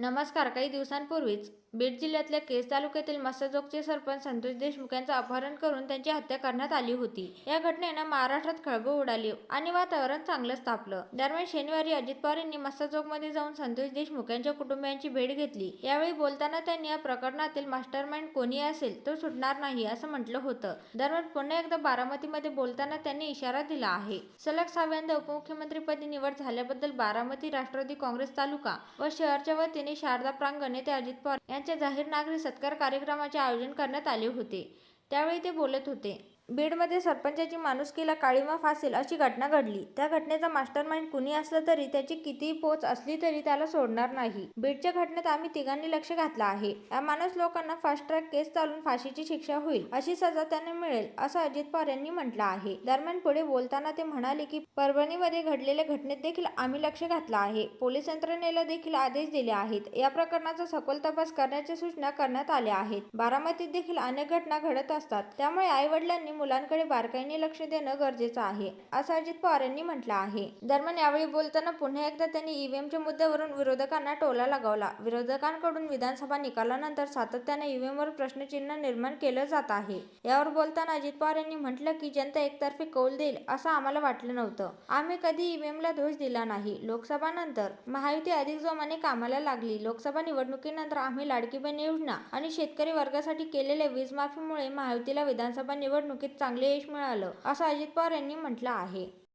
नमस्कार काही दिवसांपूर्वीच बीड जिल्ह्यातल्या केस तालुक्यातील मस्सजोगचे सरपंच संतोष देशमुख यांचं अपहरण करून त्यांची हत्या करण्यात आली होती. या घटनेनं महाराष्ट्रात खळबळ उडाली आणि वातावरण चांगलंच तापलं दरम्यान शनिवारी अजित पवार यांनी मस्सजोगमध्ये जाऊन संतोष देशमुख यांच्या कुटुंबियांची भेट घेतली. यावेळी बोलताना त्यांनी या प्रकरणातील मास्टरमाइंड कोणी असेल तो सुटणार नाही असं म्हटलं होतं. दरम्यान पुन्हा एकदा बारामतीमध्ये बोलताना त्यांनी इशारा दिला आहे. सलग सहाव्यांदा उपमुख्यमंत्रीपदी निवड झाल्याबद्दल बारामती राष्ट्रवादी काँग्रेस तालुका व शहरच्या वतीने शारदा प्रांगण येथे अजित पवार यांच्या जाहीर नागरिक सत्कार कार्यक्रमाचे आयोजन करण्यात आले होते. त्यावेळी ते बोलत होते. बीडमध्ये सरपंचाची माणुसकीला काळीमा फासेल अशी घटना घडली. त्या घटनेचा मास्टरमाइंड कुणी असलं तरी त्याची कितीही पोच असली तरी त्याला सोडणार नाही. बीडच्या घटनेत आम्ही तिघांनी लक्ष घातलं आहे. या माणूस लोकांना फास्ट ट्रॅक केस चालून फाशीची शिक्षा होईल अशी सजा त्यांना मिळेल असं अजित पवार यांनी म्हटलं आहे. दरम्यान पुढे बोलताना ते म्हणाले की परभणीमध्ये घडलेल्या घटनेत देखील आम्ही लक्ष घातलं आहे. पोलीस यंत्रणेला देखील आदेश दिले आहेत. या प्रकरणाचा सखोल तपास करण्याच्या सूचना करण्यात आल्या आहेत. बारामतीत देखील अनेक घटना घडत असतात. त्यामुळे आई वडिलांनी मुलांकडे बारकाईने लक्ष देणं गरजेचं आहे असं अजित पवार यांनी म्हटलं आहे. दरम्यान यावेळी बोलताना पुन्हा एकदा त्यांनी ईव्हीएमच्या मुद्द्यावरून विरोधकांना टोला लगावला. विरोधकांकडून विधानसभा निकालानंतर सातत्याने ईव्हीएमवर प्रश्नचिन्ह निर्माण केलं जात आहे. यावर बोलताना अजित पवार यांनी म्हटलं की जनता एकतर्फी कौल देईल असं आम्हाला वाटलं नव्हतं. आम्ही कधी ईव्हीएमला दोष दिला नाही. लोकसभानंतर महायुती अधिक जोमाने कामाला लागली. लोकसभा निवडणुकीनंतर आम्ही लाडकी बहीण योजना आणि शेतकरी वर्गासाठी केलेल्या वीज माफीमुळे महायुतीला विधानसभा निवडणुकीत चांगले यश मिळालं असं अजित पवार यांनी म्हटलं आहे.